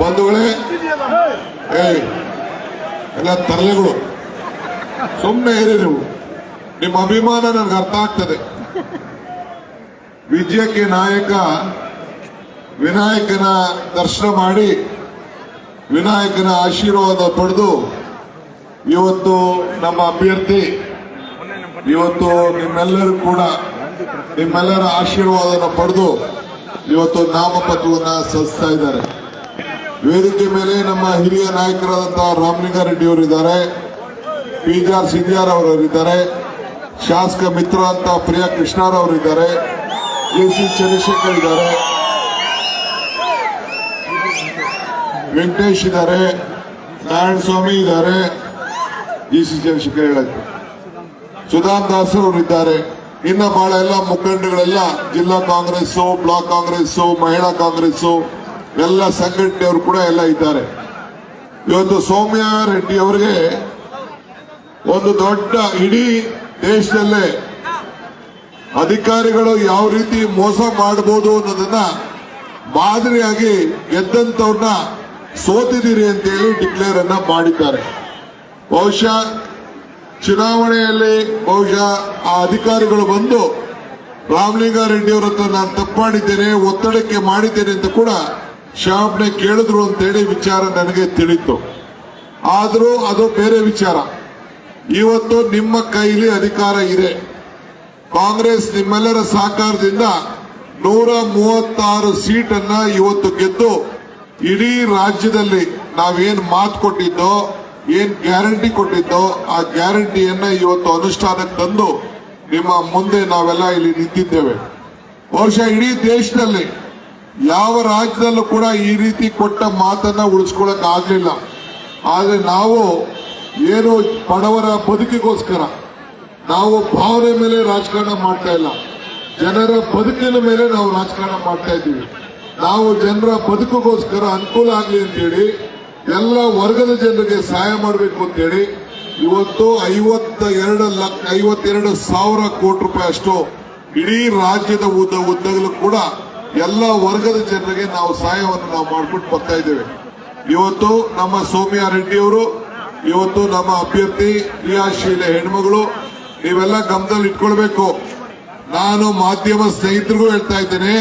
ಬಂಧುಗಳೇ ಏ ಎಲ್ಲ ತರಲೆಗಳು ಸುಮ್ಮನೆ ನೀವು. ನಿಮ್ಮ ಅಭಿಮಾನ ನನಗೆ ಅರ್ಥ ಆಗ್ತದೆ. ವಿಜಯಕ್ಕೆ ನಾಯಕ, ವಿನಾಯಕನ ದರ್ಶನ ಮಾಡಿ, ವಿನಾಯಕನ ಆಶೀರ್ವಾದ ಪಡೆದು, ಇವತ್ತು ನಮ್ಮ ಅಭ್ಯರ್ಥಿ, ಇವತ್ತು ನಿಮ್ಮೆಲ್ಲರೂ ಕೂಡ ನಿಮ್ಮೆಲ್ಲರ ಆಶೀರ್ವಾದನ ಪಡೆದು, ಇವತ್ತು ನಾಮಪತ್ರವನ್ನು ಸಲ್ಲಿಸ್ತಾ ಇದ್ದಾರೆ. ವೇದಿಕೆ ಮೇಲೆ ನಮ್ಮ ಹಿರಿಯ ನಾಯಕರಾದಂತಹ ರಾಮಲಿಂಗಾರೆಡ್ಡಿ ಅವರು ಇದ್ದಾರೆ ಪಿ ಜಿ ಆರ್ ಸಿಂಧಿಯಾರ್ ಅವರು ಇದ್ದಾರೆ ಶಾಸಕ ಮಿತ್ರ ಅಂತ ಪ್ರಿಯಾ ಕೃಷ್ಣರವರು ಇದ್ದಾರೆ ಎ ಸಿ ಚಂದ್ರಶೇಖರ್ ಇದ್ದಾರೆ, ವೆಂಕಟೇಶ್ ಇದ್ದಾರೆ ನಾರಾಯಣ ಸ್ವಾಮಿ ಇದ್ದಾರೆ ಎ ಸಿ ಚಂದ್ರಶೇಖರ್ ಹೇಳಕ್ಕೆ ಸುಧಾಮ್ ದಾಸ್ ಇದ್ದಾರೆ ಇನ್ನ ಬಹಳ ಎಲ್ಲ ಮುಖಂಡಗಳೆಲ್ಲ ಜಿಲ್ಲಾ ಕಾಂಗ್ರೆಸ್ಸು, ಬ್ಲಾಕ್ ಕಾಂಗ್ರೆಸ್ಸು, ಮಹಿಳಾ ಕಾಂಗ್ರೆಸ್ ಎಲ್ಲ ಸಂಘಟನೆಯವರು ಕೂಡ ಎಲ್ಲ ಇದ್ದಾರೆ. ಇವತ್ತು ಸೌಮ್ಯ ರೆಡ್ಡಿ ಅವರಿಗೆ ಒಂದು ದೊಡ್ಡ ಇಡೀ ದೇಶದಲ್ಲೇ ಅಧಿಕಾರಿಗಳು ಯಾವ ರೀತಿ ಮೋಸ ಮಾಡಬಹುದು ಅನ್ನೋದನ್ನ ಮಾದರಿಯಾಗಿ ಗೆದ್ದಂತವ್ರನ್ನ ಸೋತಿದ್ದೀರಿ ಅಂತೇಳಿ ಡಿಕ್ಲೇರ್ ಅನ್ನ ಮಾಡಿದ್ದಾರೆ. ಬಹುಶಃ ಚುನಾವಣೆಯಲ್ಲಿ ಬಹುಶಃ ಆ ಅಧಿಕಾರಿಗಳು ಬಂದು ರಾಮಲಿಂಗಾರೆಡ್ಡಿ ಅವರ ಹತ್ರ ನಾನು ತಪ್ಪಾಡಿದ್ದೇನೆ, ಒತ್ತಡಕ್ಕೆ ಮಾಡಿದ್ದೇನೆ ಅಂತ ಕೂಡ ಕ್ಷಮಾಪಣೆ ಕೇಳಿದ್ರು ಅಂತೇಳಿ ವಿಚಾರ ನನಗೆ ತಿಳಿತು ಆದರೂ ಅದು ಬೇರೆ ವಿಚಾರ. ಇವತ್ತು ನಿಮ್ಮ ಕೈಲಿ ಅಧಿಕಾರ ಇದೆ. ಕಾಂಗ್ರೆಸ್ ನಿಮ್ಮೆಲ್ಲರ ಸಹಕಾರದಿಂದ ನೂರ ಮೂವತ್ತಾರು ಸೀಟನ್ನ ಇವತ್ತು ಗೆದ್ದು ಇಡೀ ರಾಜ್ಯದಲ್ಲಿ ನಾವೇನ್ ಮಾತು ಕೊಟ್ಟಿದ್ದೋ, ಏನ್ ಗ್ಯಾರಂಟಿ ಕೊಟ್ಟಿದ್ದೋ, ಆ ಗ್ಯಾರಂಟಿಯನ್ನ ಇವತ್ತು ಅನುಷ್ಠಾನಕ್ಕೆ ತಂದು ನಿಮ್ಮ ಮುಂದೆ ನಾವೆಲ್ಲ ಇಲ್ಲಿ ನಿಂತಿದ್ದೇವೆ. ಬಹುಶಃ ಇಡೀ ದೇಶದಲ್ಲಿ ಯಾವ ರಾಜ್ಯದಲ್ಲೂ ಕೂಡ ಈ ರೀತಿ ಕೊಟ್ಟ ಮಾತನ್ನ ಉಳಿಸ್ಕೊಳಕ್ ಆಗ್ಲಿಲ್ಲ. ಆದ್ರೆ ನಾವು ಏನು ಬಡವರ ಬದುಕಿಗೋಸ್ಕರ, ನಾವು ಭಾವನೆ ಮೇಲೆ ರಾಜಕಾರಣ ಮಾಡ್ತಾ ಇಲ್ಲ. ಜನರ ಬದುಕಿನ ಮೇಲೆ ನಾವು ರಾಜಕಾರಣ ಮಾಡ್ತಾ ಇದ್ದೀವಿ. ನಾವು ಜನರ ಬದುಕಿಗೋಸ್ಕರ ಅನುಕೂಲ ಆಗಲಿ ಅಂತೇಳಿ ಎಲ್ಲ ವರ್ಗದ ಜನರಿಗೆ ಸಹಾಯ ಮಾಡಬೇಕು ಅಂತೇಳಿ ಇವತ್ತು ಐವತ್ತ ಎರಡು ಲಕ್ಷ ಐವತ್ತೆರಡು ಸಾವಿರ ಕೋಟಿ ರೂಪಾಯಿ ಅಷ್ಟು ಇಡೀ ರಾಜ್ಯದ ಉದ್ದ, ಉದ್ದಗಲು ಕೂಡ ಎಲ್ಲ ವರ್ಗದ ಜನರಿಗೆ ನಾವು ಸಹಾಯವನ್ನು ನಾವು ಮಾಡ್ಬಿಟ್ಟು ಬರ್ತಾ ಇದ್ದೇವೆ. ಇವತ್ತು ನಮ್ಮ ಸೌಮ್ಯ ರೆಡ್ಡಿ ಅವರು ಇವತ್ತು ನಮ್ಮ ಅಭ್ಯರ್ಥಿ ಕ್ರಿಯಾಶೀಲ ಹೆಣ್ಮಗಳು, ನೀವೆಲ್ಲ ಗಮನದಲ್ಲಿ ಇಟ್ಕೊಳ್ಬೇಕು. ನಾನು ಮಾಧ್ಯಮ ಸ್ನೇಹಿತರಿಗೂ ಹೇಳ್ತಾ ಇದ್ದೇನೆ,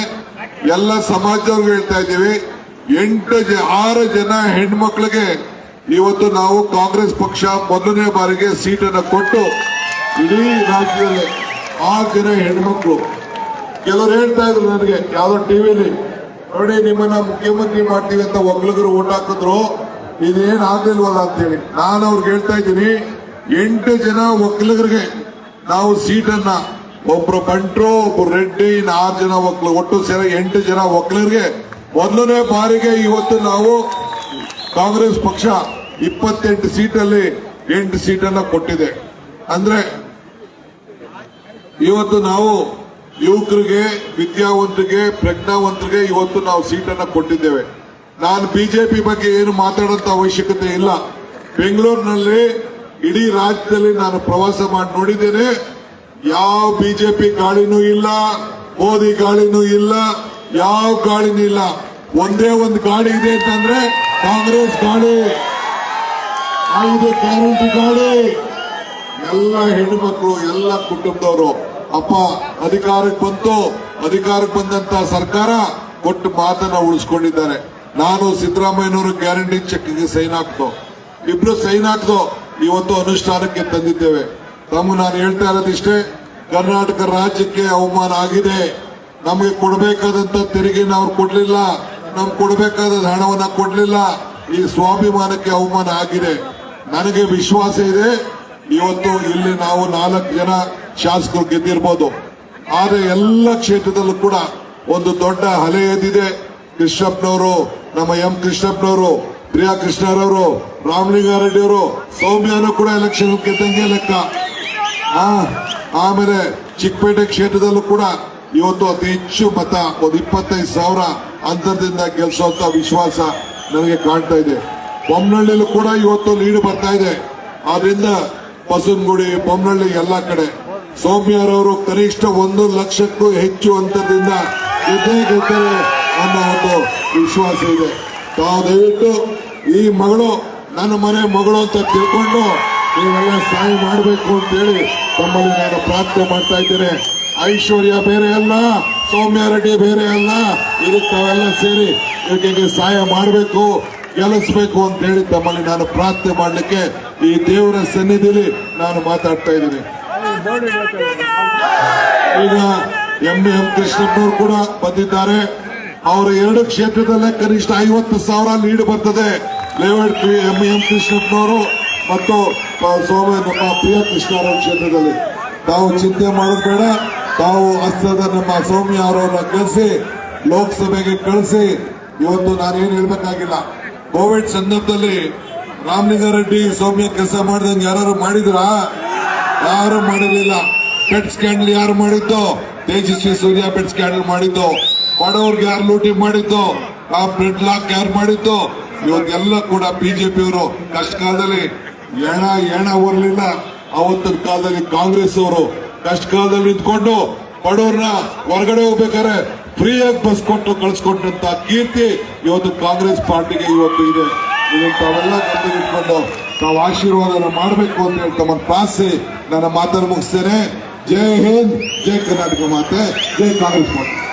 ಎಲ್ಲ ಸಮಾಜದವ್ರಿಗೂ ಹೇಳ್ತಾ ಇದ್ದೀವಿ, ಎಂಟು ಆರು ಜನ ಹೆಣ್ಮಕ್ಳಿಗೆ ಇವತ್ತು ನಾವು ಕಾಂಗ್ರೆಸ್ ಪಕ್ಷ ಮೊದಲನೇ ಬಾರಿಗೆ ಸೀಟನ್ನು ಕೊಟ್ಟು ಇಡೀ ರಾಜ್ಯದಲ್ಲಿ ಆರು ಜನ ಹೆಣ್ಮಕ್ಳು ಕೆಲವರು ಹೇಳ್ತಾ ಇದ್ರು ನನಗೆ, ಯಾವ್ದೋ ಟಿವಿಲಿ, ನೋಡಿ ನಿಮ್ಮನ್ನ ಮುಖ್ಯಮಂತ್ರಿ ಮಾಡ್ತೀವಿ ಅಂತ ಒಗ್ಲಗರು ಓಟ್ ಹಾಕಿದ್ರು, ಇದೇನ್ ಆಗ್ಲಿಲ್ವಲ್ಲ ಅಂತೇಳಿ. ನಾನು ಅವ್ರಿಗೆ ಹೇಳ್ತಾ ಇದ್ದೀನಿ, ಎಂಟು ಜನ ಒಕ್ಕಲಿಗರಿಗೆ ನಾವು ಸೀಟನ್ನ, ಒಬ್ರು ಬಂಟ್ರು ಒಬ್ರು ರೆಡ್ಡಿ ಇನ್ನು ಆರು ಜನ ಒಕ್ಕಲು ಒಟ್ಟು ಸೇರಿ ಎಂಟು ಜನ ಒಕ್ಕಲಿಗರಿಗೆ ಮೊದಲನೇ ಬಾರಿಗೆ ಇವತ್ತು ನಾವು ಕಾಂಗ್ರೆಸ್ ಪಕ್ಷ ಇಪ್ಪತ್ತೆಂಟು ಸೀಟಲ್ಲಿ ಎಂಟು ಸೀಟನ್ನ ಕೊಟ್ಟಿದೆ. ಅಂದ್ರೆ, ಇವತ್ತು ನಾವು ಯುವಕರಿಗೆ, ವಿದ್ಯಾವಂತರಿಗೆ, ಪ್ರಜ್ಞಾವಂತರಿಗೆ ಇವತ್ತು ನಾವು ಸೀಟನ್ನು ಕೊಟ್ಟಿದ್ದೇವೆ. ನಾನು ಬಿಜೆಪಿ ಬಗ್ಗೆ ಏನು ಮಾತಾಡೋಂಥ ಅವಶ್ಯಕತೆ ಇಲ್ಲ. ಬೆಂಗಳೂರಿನಲ್ಲಿ ಇಡೀ ರಾಜ್ಯದಲ್ಲಿ ನಾನು ಪ್ರವಾಸ ಮಾಡಿ ನೋಡಿದ್ದೇನೆ. ಯಾವ ಬಿಜೆಪಿ ಗಾಳಿನೂ ಇಲ್ಲ, ಮೋದಿ ಗಾಳಿನೂ ಇಲ್ಲ, ಯಾವ ಗಾಳಿನೂ ಇಲ್ಲ. ಒಂದೇ ಒಂದು ಗಾಳಿ ಇದೆ ಅಂತಂದ್ರೆ ಕಾಂಗ್ರೆಸ್ ಗಾಳಿ. ಐದು ಗ್ಯಾರಂಟಿ ಗಾಳಿ. ಎಲ್ಲ ಹೆಣ್ಣುಮಕ್ಕಳು ಎಲ್ಲ ಕುಟುಂಬದವರು ಅಪ್ಪ, ಅಧಿಕಾರಕ್ಕೆ ಬಂತು. ಅಧಿಕಾರಕ್ಕೆ ಬಂದಂತ ಸರ್ಕಾರ ಕೊಟ್ಟು ಮಾತನ್ನ ಉಳಿಸ್ಕೊಂಡಿದ್ದಾರೆ. ನಾನು ಸಿದ್ದರಾಮಯ್ಯನವರು ಗ್ಯಾರಂಟಿ ಚೆಕ್ಗೆ ಸೈನ್ ಹಾಕ್ತು ಇಬ್ರು ಸೈನ್ ಹಾಕ್ದು ಇವತ್ತು ಅನುಷ್ಠಾನಕ್ಕೆ ತಂದಿದ್ದೇವೆ. ತಮ್ಮ ನಾನು ಹೇಳ್ತಾ ಇರೋದಿಷ್ಟೇ ಕರ್ನಾಟಕ ರಾಜ್ಯಕ್ಕೆ ಅವಮಾನ ಆಗಿದೆ. ನಮಗೆ ಕೊಡಬೇಕಾದಂತ ತೆರಿಗೆನ ಅವ್ರು ಕೊಡ್ಲಿಲ್ಲ. ನಮ್ಗೆ ಕೊಡಬೇಕಾದ ಹಣವನ್ನ ಕೊಡ್ಲಿಲ್ಲ. ಈ ಸ್ವಾಭಿಮಾನಕ್ಕೆ ಅವಮಾನ ಆಗಿದೆ. ನನಗೆ ವಿಶ್ವಾಸ ಇದೆ. ಇವತ್ತು ಇಲ್ಲಿ ನಾವು ನಾಲ್ಕು ಜನ ಶಾಸಕರು ಗೆದ್ದಿರ್ಬೋದು. ಆದರೆ ಎಲ್ಲ ಕ್ಷೇತ್ರದಲ್ಲೂ ಕೂಡ ಒಂದು ದೊಡ್ಡ ಹಲೆ ಎದ್ದಿದೆ. ಕೃಷ್ಣಪ್ಪನವರು, ನಮ್ಮ ಎಂ ಕೃಷ್ಣಪ್ಪನವರು, ಪ್ರಿಯಾ ಕೃಷ್ಣರವರು ರಾಮಲಿಂಗಾರೆಡ್ಡಿ ಅವರು ಸೌಮ್ಯನು ಕೂಡ ಎಲೆಕ್ಷನ್ ಗೆದ್ದಂಗೆ ಲೆಕ್ಕ. ಆಮೇಲೆ ಚಿಕ್ಕಪೇಟೆ ಕ್ಷೇತ್ರದಲ್ಲೂ ಕೂಡ ಇವತ್ತು ಅತಿ ಹೆಚ್ಚು ಮತ, ಒಂದು ಇಪ್ಪತ್ತೈದು ಸಾವಿರ ಅಂತರದಿಂದ ಗೆಲ್ಸುವಂತ ವಿಶ್ವಾಸ ನನಗೆ ಕಾಣ್ತಾ ಇದೆ. ಬೊಮ್ಮನಹಳ್ಳಿಲೂ ಕೂಡ ಇವತ್ತು ಲೀಡ್ ಬರ್ತಾ ಇದೆ. ಆದ್ರಿಂದ ಬಸವನಗುಡಿ ಬೊಮ್ಮನಹಳ್ಳಿ ಎಲ್ಲ ಕಡೆ ಸೌಮ್ಯರವರು ಕನಿಷ್ಠ ಒಂದು ಲಕ್ಷಕ್ಕೂ ಹೆಚ್ಚು ಅಂತದಿಂದ ಗೆದ್ದೇ ಗೆದ್ದರೆ ಅನ್ನೋ ಒಂದು ವಿಶ್ವಾಸ ಇದೆ. ತಾವು ದಯವಿಟ್ಟು ಈ ಮಗಳು, ನನ್ನ ಮನೆ ಮಗಳು ಅಂತ ತಿಳ್ಕೊಂಡು ನೀವೆಲ್ಲ ಸಹಾಯ ಮಾಡಬೇಕು ಅಂತೇಳಿ ತಮ್ಮಲ್ಲಿ ನಾನು ಪ್ರಾರ್ಥನೆ ಮಾಡ್ತಾ ಇದ್ದೇನೆ. ಐಶ್ವರ್ಯ ಬೇರೆ ಅಲ್ಲ, ಸೌಮ್ಯ ರೆಡ್ಡಿ ಬೇರೆ ಅಲ್ಲ, ಇದಕ್ಕೆ ತಾವೆಲ್ಲ ಸೇರಿ ಇದಕ್ಕೆ ಸಹಾಯ ಮಾಡಬೇಕು, ಗೆಲ್ಲಿಸ್ಬೇಕು ಅಂತ ಹೇಳಿ ತಮ್ಮಲ್ಲಿ ನಾನು ಪ್ರಾರ್ಥನೆ ಮಾಡಲಿಕ್ಕೆ ಈ ದೇವರ ಸನ್ನಿಧಿಲಿ ನಾನು ಮಾತಾಡ್ತಾ ಇದ್ದೀನಿ. ಈಗ ಎಂ ಎಂ ಕೃಷ್ಣಪ್ಪನವರು ಕೂಡ ಬಂದಿದ್ದಾರೆ. ಅವರ ಎರಡು ಕ್ಷೇತ್ರದಲ್ಲೇ ಕನಿಷ್ಠ ಐವತ್ತು ಸಾವಿರ ಲೀಡ್ ಬರ್ತದೆ. ಲೇವಡ್ ಎಂ ಎಂ ಕೃಷ್ಣಪ್ಪನವರು ಮತ್ತು ಸೋಮ ನಮ್ಮ ಪ್ರಿಯ ಕೃಷ್ಣರ ಕ್ಷೇತ್ರದಲ್ಲಿ. ತಾವು ಚಿಂತೆ ಮಾಡೋದು ಬೇಡ. ತಾವು ಹಸ್ತದ ನಮ್ಮ ಸೌಮ್ಯ ಅವರನ್ನ ಕಳಿಸಿ ಲೋಕಸಭೆಗೆ ಕಳಿಸಿ. ಇವತ್ತು ನಾನೇನು ಹೇಳ್ಬೇಕಾಗಿಲ್ಲ. ಕೋವಿಡ್ ಸಂದರ್ಭದಲ್ಲಿ ರಾಮಲಿಂಗಾರೆಡ್ಡಿ ಸೌಮ್ಯ ಕೆಲಸ ಮಾಡಿದಂಗೆ ಯಾರು ಮಾಡಿದ್ರಾ? ಯಾರು ಮಾಡಿರ್ಲಿಲ್ಲ. ಪೆಟ್ ಸ್ಕ್ಯಾಂಡಲ್ ಯಾರು ಮಾಡಿದ್ದು? ತೇಜಸ್ವಿ ಸೂರ್ಯ ಪೆಟ್ ಸ್ಕ್ಯಾಂಡಲ್ ಮಾಡಿದ್ದು. ಬಡವ್ರಿಗೆ ಯಾರು ಲೂಟಿ ಮಾಡಿದ್ದು? ಆ ಬ್ರೆಡ್ ಲಾಕ್ ಯಾರು ಮಾಡಿದ್ದು? ಇವತ್ತೆಲ್ಲ ಕೂಡ ಬಿಜೆಪಿ ಅವರು ಕಷ್ಟ ಕಾಲದಲ್ಲಿ ಎಣ ಎಣ ಬರಲಿಲ್ಲ ಅವತ್ತಿನ ಕಾಲದಲ್ಲಿ ಕಾಂಗ್ರೆಸ್ ಅವರು ಕಷ್ಟ ಕಾಲದಲ್ಲಿ ನಿಂತ್ಕೊಂಡು ಬಡವ್ರನ್ನ ಹೊರಗಡೆ ಹೋಗ್ಬೇಕಾದ್ರೆ ಫ್ರೀಯಾಗಿ ಬಸ್ ಕೊಟ್ಟು ಕಳಿಸ್ಕೊಟ್ಟಂತ ಕೀರ್ತಿ ಇವತ್ತು ಕಾಂಗ್ರೆಸ್ ಪಾರ್ಟಿಗೆ ಇವತ್ತು ಇದೆ. ತಾವೆಲ್ಲ ಗಮನಿಟ್ಕೊಂಡು ತಾವು ಆಶೀರ್ವಾದನ ಮಾಡಬೇಕು ಅಂತ ಹೇಳಿ ತಮ್ಮನ್ನು ಪ್ರಾರ್ಥಿಸಿ ನನ್ನ ಮಾತನ್ನು ಮುಗಿಸ್ತೇನೆ. ಜೈ ಹಿಂದ್, ಜೈ ಕರ್ನಾಟಕ ಮಾತೆ, ಜೈ ಕಾಂಗ್ರೆಸ್ ಪಾರ್ಟಿ